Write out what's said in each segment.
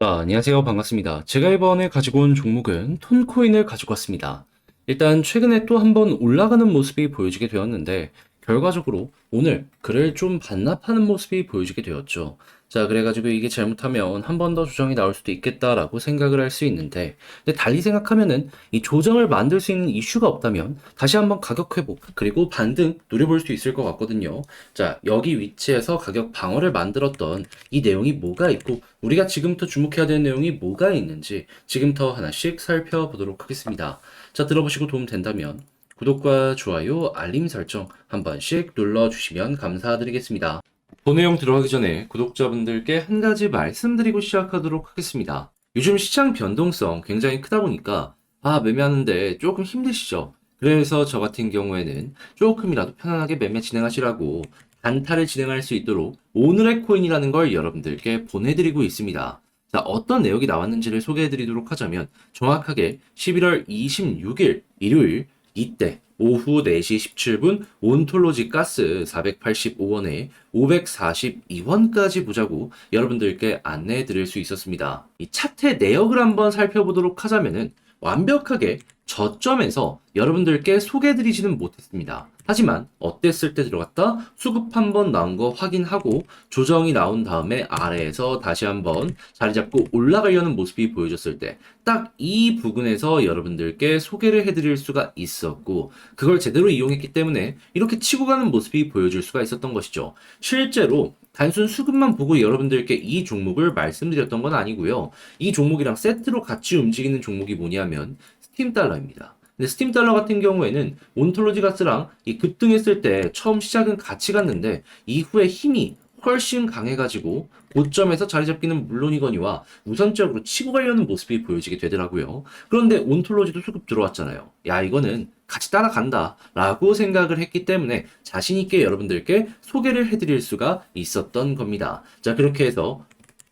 아, 안녕하세요. 반갑습니다. 제가 이번에 가지고 온 종목은 톤코인을 가지고 왔습니다. 일단 최근에 또 한 번 올라가는 모습이 보여지게 되었는데 결과적으로 오늘 그를 좀 반납하는 모습이 보여지게 되었죠. 자, 그래가지고 이게 잘못하면 한 번 더 조정이 나올 수도 있겠다라고 생각을 할 수 있는데 근데 달리 생각하면은 이 조정을 만들 수 있는 이슈가 없다면 다시 한번 가격 회복 그리고 반등 노려볼 수 있을 것 같거든요. 자, 여기 위치에서 가격 방어를 만들었던 이 내용이 뭐가 있고 우리가 지금부터 주목해야 되는 내용이 뭐가 있는지 지금부터 하나씩 살펴보도록 하겠습니다. 자, 들어보시고 도움 된다면 구독과 좋아요, 알림 설정 한 번씩 눌러주시면 감사드리겠습니다. 본 내용 들어가기 전에 구독자분들께 한 가지 말씀드리고 시작하도록 하겠습니다. 요즘 시장 변동성 굉장히 크다 보니까 아, 매매하는데 조금 힘드시죠? 그래서 저 같은 경우에는 조금이라도 편안하게 매매 진행하시라고 단타를 진행할 수 있도록 오늘의 코인이라는 걸 여러분들께 보내드리고 있습니다. 자, 어떤 내용이 나왔는지를 소개해드리도록 하자면 정확하게 11월 26일 일요일 이때 오후 4시 17분 온톨로지 가스 485원에 542원까지 보자고 여러분들께 안내해 드릴 수 있었습니다. 이 차트 내역을 한번 살펴보도록 하자면은 완벽하게 저점에서 여러분들께 소개해드리지는 못했습니다. 하지만 어땠을 때 들어갔다 수급 한번 나온 거 확인하고 조정이 나온 다음에 아래에서 다시 한번 자리 잡고 올라가려는 모습이 보여졌을 때 딱 이 부분에서 여러분들께 소개를 해드릴 수가 있었고 그걸 제대로 이용했기 때문에 이렇게 치고 가는 모습이 보여줄 수가 있었던 것이죠. 실제로 단순 수급만 보고 여러분들께 이 종목을 말씀드렸던 건 아니고요. 이 종목이랑 세트로 같이 움직이는 종목이 뭐냐면 스팀 달러입니다. 근데 스팀 달러 같은 경우에는 온톨로지 가스랑 이 급등했을 때 처음 시작은 같이 갔는데 이후에 힘이 훨씬 강해가지고 고점에서 자리 잡기는 물론이거니와 우선적으로 치고 가려는 모습이 보여지게 되더라고요. 그런데 온톨로지도 수급 들어왔잖아요. 야 이거는 같이 따라간다 라고 생각을 했기 때문에 자신있게 여러분들께 소개를 해드릴 수가 있었던 겁니다. 자 그렇게 해서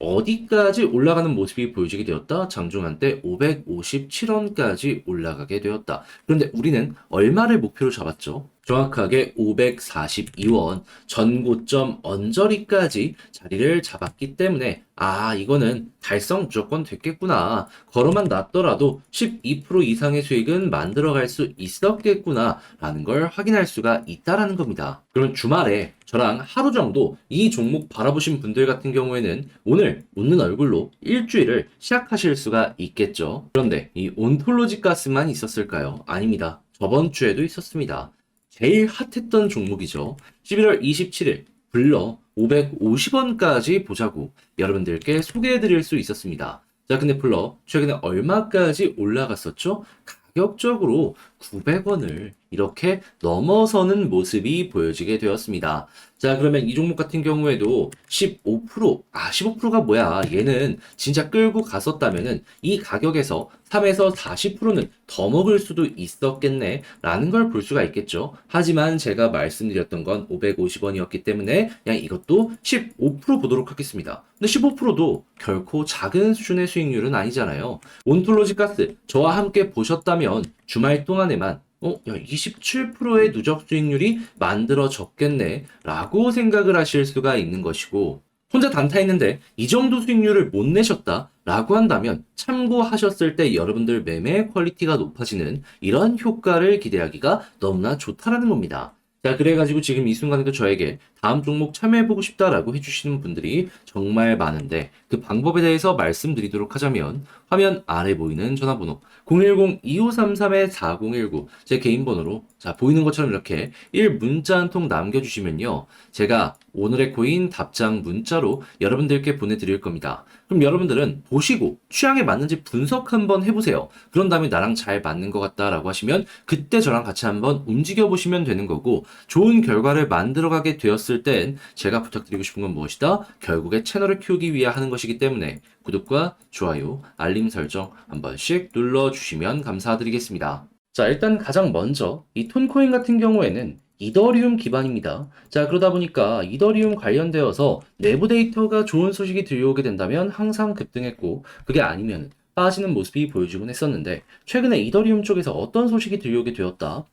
어디까지 올라가는 모습이 보여지게 되었다? 장중한 때 557원까지 올라가게 되었다. 그런데 우리는 얼마를 목표로 잡았죠? 정확하게 542원 전고점 언저리까지 자리를 잡았기 때문에 아 이거는 달성 무조건 됐겠구나. 걸어만 놨더라도 12% 이상의 수익은 만들어갈 수 있었겠구나 라는 걸 확인할 수가 있다라는 겁니다. 그럼 주말에 저랑 하루 정도 이 종목 바라보신 분들 같은 경우에는 오늘 웃는 얼굴로 일주일을 시작하실 수가 있겠죠. 그런데 이 온톨로지 가스만 있었을까요? 아닙니다. 저번 주에도 있었습니다 제일 핫했던 종목이죠. 11월 27일 불러 550원까지 보자고 여러분들께 소개해 드릴 수 있었습니다. 자, 근데 불러 최근에 얼마까지 올라갔었죠? 가격적으로 900원을 이렇게 넘어서는 모습이 보여지게 되었습니다. 자, 그러면 이 종목 같은 경우에도 15%, 아, 15%가 뭐야? 얘는 진짜 끌고 갔었다면은 이 가격에서 3에서 40%는 더 먹을 수도 있었겠네. 라는 걸 볼 수가 있겠죠. 하지만 제가 말씀드렸던 건 550원이었기 때문에 그냥 이것도 15% 보도록 하겠습니다. 근데 15%도 결코 작은 수준의 수익률은 아니잖아요. 온톨로지 가스 저와 함께 보셨다면 주말 동안에만 어, 야, 27%의 누적 수익률이 만들어졌겠네. 라고 생각을 하실 수가 있는 것이고, 혼자 단타했는데 이 정도 수익률을 못 내셨다. 라고 한다면 참고하셨을 때 여러분들 매매 퀄리티가 높아지는 이런 효과를 기대하기가 너무나 좋다라는 겁니다. 자, 그래가지고 지금 이 순간에도 저에게 다음 종목 참여해보고 싶다라고 해주시는 분들이 정말 많은데 그 방법에 대해서 말씀드리도록 하자면 화면 아래 보이는 전화번호 010-2533-4019 제 개인 번호로 자, 보이는 것처럼 이렇게 1 문자 한 통 남겨주시면요. 제가 오늘의 코인 답장 문자로 여러분들께 보내드릴 겁니다. 그럼 여러분들은 보시고 취향에 맞는지 분석 한번 해보세요. 그런 다음에 나랑 잘 맞는 것 같다라고 하시면 그때 저랑 같이 한번 움직여 보시면 되는 거고 좋은 결과를 만들어가게 되었 을 땐 제가 부탁드리고 싶은 건 무엇이다? 결국에 채널을 키우기 위해 하는 것이기 때문에 구독과 좋아요, 알림 설정 한 번씩 눌러주시면 감사드리겠습니다. 자, 일단 가장 먼저 이 톤코인 같은 경우에는 이더리움 기반입니다. 자, 그러다 보니까 이더리움 관련되어서 내부 데이터가 좋은 소식이 들려오게 된다면 항상 급등했고, 그게 아니면 빠지는 모습이 보여지곤 했었는데, 최근에 이더리움 쪽에서 어떤 소식이 들려오게 되었다?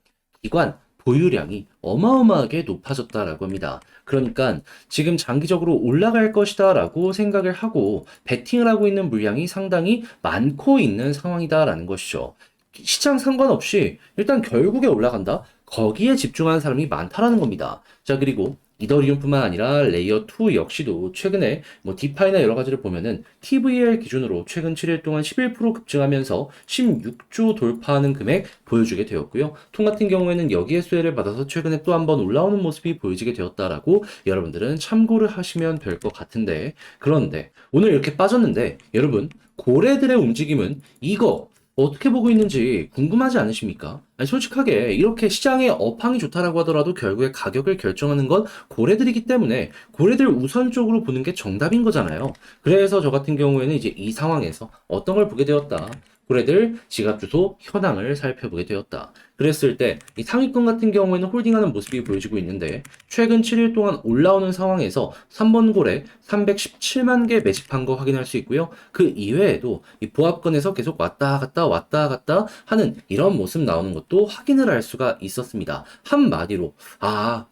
기관 보유량이 어마어마하게 높아졌다라고 합니다. 그러니까 지금 장기적으로 올라갈 것이다라고 생각을 하고 베팅을 하고 있는 물량이 상당히 많고 있는 상황이다라는 것이죠. 시장 상관없이 일단 결국에 올라간다? 거기에 집중하는 사람이 많다라는 겁니다. 자, 그리고 이더리움뿐만 아니라 레이어 2 역시도 최근에 뭐 디파이나 여러 가지를 보면은 TVL 기준으로 최근 7일 동안 11% 급증하면서 16조 돌파하는 금액 보여주게 되었고요. 통 같은 경우에는 여기에 수혜를 받아서 최근에 또 한번 올라오는 모습이 보여지게 되었다라고 여러분들은 참고를 하시면 될 것 같은데 그런데 오늘 이렇게 빠졌는데 여러분 고래들의 움직임은 이거 어떻게 보고 있는지 궁금하지 않으십니까? 아니, 솔직하게 이렇게 시장에 업황이 좋다라고 하더라도 결국에 가격을 결정하는 건 고래들이기 때문에 고래들 우선적으로 보는 게 정답인 거잖아요. 그래서 저 같은 경우에는 이제 이 상황에서 어떤 걸 보게 되었다. 고래들 지갑 주소 현황을 살펴보게 되었다. 그랬을 때 이 상위권 같은 경우에는 홀딩하는 모습이 보여지고 있는데 최근 7일 동안 올라오는 상황에서 3번 고래 317만 개 매집한 거 확인할 수 있고요. 그 이외에도 이 보합권에서 계속 왔다 갔다 왔다 갔다 하는 이런 모습 나오는 것도 확인을 할 수가 있었습니다. 한마디로 아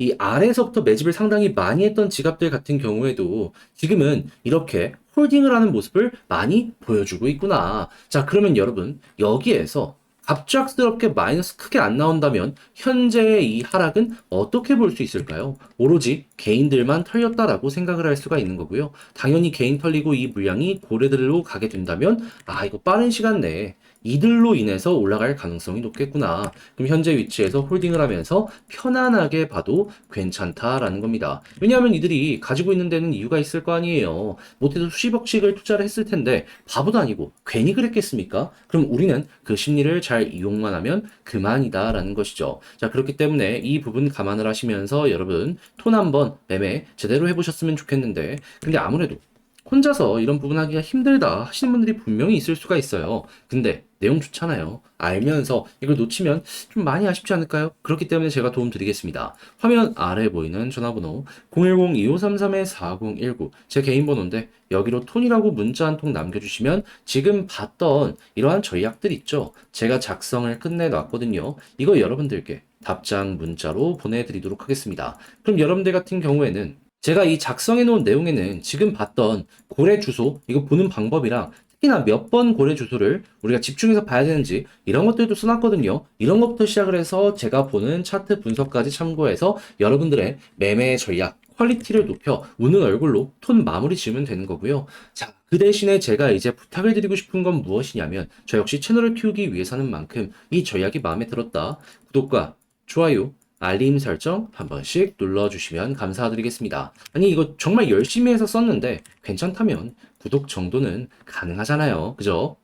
이 아래에서부터 매집을 상당히 많이 했던 지갑들 같은 경우에도 지금은 이렇게 홀딩을 하는 모습을 많이 보여주고 있구나. 자, 그러면 여러분, 여기에서 갑작스럽게 마이너스 크게 안 나온다면 현재의 이 하락은 어떻게 볼 수 있을까요? 오로지 개인들만 털렸다라고 생각을 할 수가 있는 거고요. 당연히 개인 털리고 이 물량이 고래들로 가게 된다면 아 이거 빠른 시간 내에 이들로 인해서 올라갈 가능성이 높겠구나. 그럼 현재 위치에서 홀딩을 하면서 편안하게 봐도 괜찮다라는 겁니다. 왜냐하면 이들이 가지고 있는 데는 이유가 있을 거 아니에요. 못해도 수십억씩을 투자를 했을 텐데 바보도 아니고 괜히 그랬겠습니까? 그럼 우리는 그 심리를 잘 이용만 하면 그만이다라는 것이죠. 자 그렇기 때문에 이 부분 감안을 하시면서 여러분 톤 한번 매매 제대로 해보셨으면 좋겠는데 근데 아무래도 혼자서 이런 부분 하기가 힘들다 하시는 분들이 분명히 있을 수가 있어요. 근데 내용 좋잖아요. 알면서 이걸 놓치면 좀 많이 아쉽지 않을까요? 그렇기 때문에 제가 도움 드리겠습니다. 화면 아래 보이는 전화번호 010-2533-4019 제 개인 번호인데 여기로 톤이라고 문자 한 통 남겨주시면 지금 봤던 이러한 전략들 있죠. 제가 작성을 끝내놨거든요. 이거 여러분들께 답장 문자로 보내드리도록 하겠습니다. 그럼 여러분들 같은 경우에는 제가 이 작성해 놓은 내용에는 지금 봤던 고래 주소, 이거 보는 방법이랑 특히나 몇 번 고래 주소를 우리가 집중해서 봐야 되는지 이런 것들도 써놨거든요. 이런 것부터 시작을 해서 제가 보는 차트 분석까지 참고해서 여러분들의 매매 전략, 퀄리티를 높여 우는 얼굴로 톤 마무리 지으면 되는 거고요. 자, 그 대신에 제가 이제 부탁을 드리고 싶은 건 무엇이냐면 저 역시 채널을 키우기 위해서는 만큼 이 전략이 마음에 들었다. 구독과 좋아요, 알림 설정 한 번씩 눌러주시면 감사드리겠습니다. 아니, 이거 정말 열심히 해서 썼는데 괜찮다면 구독 정도는 가능하잖아요. 그죠?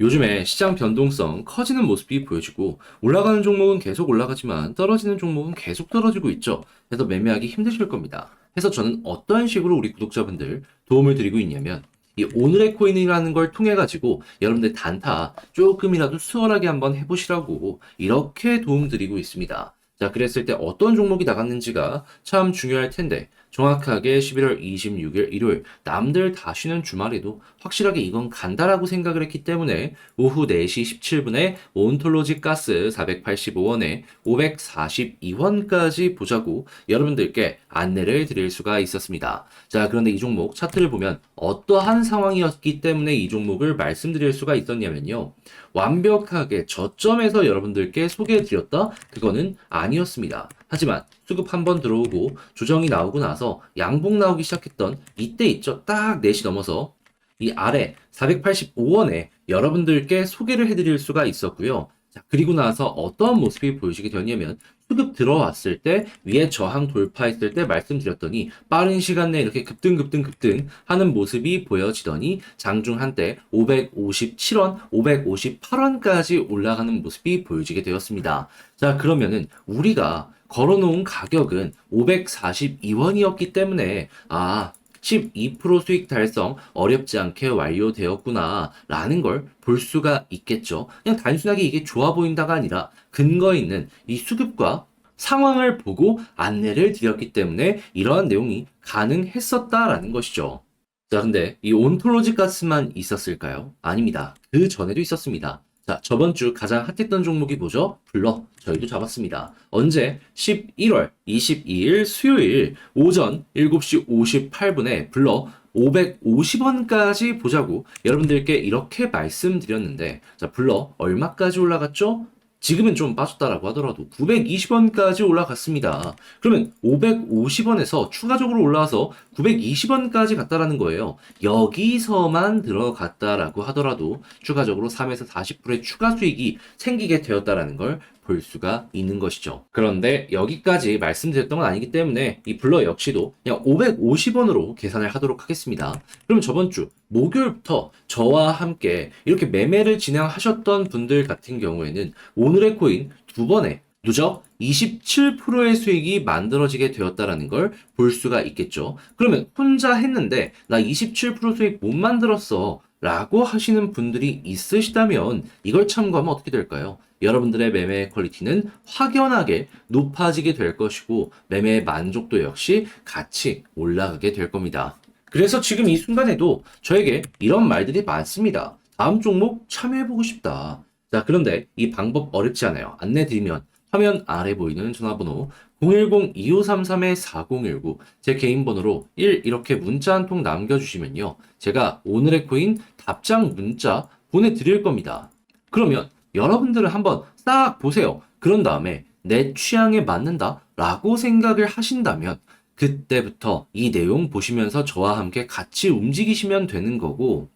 요즘에 시장 변동성 커지는 모습이 보여지고 올라가는 종목은 계속 올라가지만 떨어지는 종목은 계속 떨어지고 있죠. 그래서 매매하기 힘드실 겁니다. 그래서 저는 어떠한 식으로 우리 구독자분들 도움을 드리고 있냐면 이 오늘의 코인이라는 걸 통해 가지고 여러분들 단타 조금이라도 수월하게 한번 해보시라고 이렇게 도움 드리고 있습니다. 자, 그랬을 때 어떤 종목이 나갔는지가 참 중요할 텐데, 정확하게 11월 26일 일요일, 남들 다 쉬는 주말에도 확실하게 이건 간다라고 생각을 했기 때문에 오후 4시 17분에 온톨로지 가스 485원에 542원까지 보자고 여러분들께 안내를 드릴 수가 있었습니다. 자, 그런데 이 종목 차트를 보면 어떠한 상황이었기 때문에 이 종목을 말씀드릴 수가 있었냐면요. 완벽하게 저점에서 여러분들께 소개해 드렸다? 그거는 아니었습니다. 하지만 수급 한 번 들어오고 조정이 나오고 나서 양봉 나오기 시작했던 이때 있죠. 딱 4시 넘어서 이 아래 485원에 여러분들께 소개를 해드릴 수가 있었고요. 자, 그리고 나서 어떠한 모습이 보여지게 되냐면 수급 들어왔을 때 위에 저항 돌파했을 때 말씀드렸더니 빠른 시간 내에 이렇게 급등 급등 급등 하는 모습이 보여지더니 장중 한때 557원, 558원까지 올라가는 모습이 보여지게 되었습니다. 자, 그러면은 우리가 걸어놓은 가격은 542원이었기 때문에 아 12% 수익 달성 어렵지 않게 완료되었구나 라는 걸 볼 수가 있겠죠. 그냥 단순하게 이게 좋아 보인다가 아니라 근거 있는 이 수급과 상황을 보고 안내를 드렸기 때문에 이러한 내용이 가능했었다라는 것이죠. 자, 근데 이 온톨로지 가스만 있었을까요? 아닙니다. 그 전에도 있었습니다. 자, 저번 주 가장 핫했던 종목이 뭐죠? 블러. 저희도 잡았습니다. 언제? 11월 22일 수요일 오전 7시 58분에 블러 550원까지 보자고 여러분들께 이렇게 말씀드렸는데, 자, 블러 얼마까지 올라갔죠? 지금은 좀 빠졌다라고 하더라도 920원까지 올라갔습니다. 그러면 550원에서 추가적으로 올라와서 920원까지 갔다라는 거예요. 여기서만 들어갔다라고 하더라도 추가적으로 3에서 40%의 추가 수익이 생기게 되었다라는 걸 볼 수가 있는 것이죠. 그런데 여기까지 말씀드렸던 건 아니기 때문에 이 블러 역시도 그냥 550원으로 계산을 하도록 하겠습니다. 그럼 저번 주 목요일부터 저와 함께 이렇게 매매를 진행하셨던 분들 같은 경우에는 오늘의 코인 두 번에 누적 27%의 수익이 만들어지게 되었다라는 걸 볼 수가 있겠죠. 그러면 혼자 했는데 나 27% 수익 못 만들었어. 라고 하시는 분들이 있으시다면 이걸 참고하면 어떻게 될까요? 여러분들의 매매 퀄리티는 확연하게 높아지게 될 것이고 매매의 만족도 역시 같이 올라가게 될 겁니다. 그래서 지금 이 순간에도 저에게 이런 말들이 많습니다. 다음 종목 참여해보고 싶다. 자, 그런데 이 방법 어렵지 않아요. 안내 드리면 화면 아래 보이는 전화번호 010-2533-4019 제 개인 번호로 1 이렇게 문자 한 통 남겨주시면요. 제가 오늘의 코인 답장 문자 보내드릴 겁니다. 그러면 여러분들은 한번 싹 보세요. 그런 다음에 내 취향에 맞는다 라고 생각을 하신다면 그때부터 이 내용 보시면서 저와 함께 같이 움직이시면 되는 거고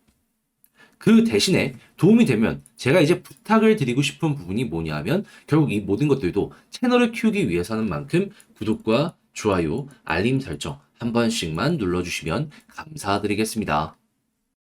그 대신에 도움이 되면 제가 이제 부탁을 드리고 싶은 부분이 뭐냐면 결국 이 모든 것들도 채널을 키우기 위해서 하는 만큼 구독과 좋아요, 알림 설정 한 번씩만 눌러주시면 감사드리겠습니다.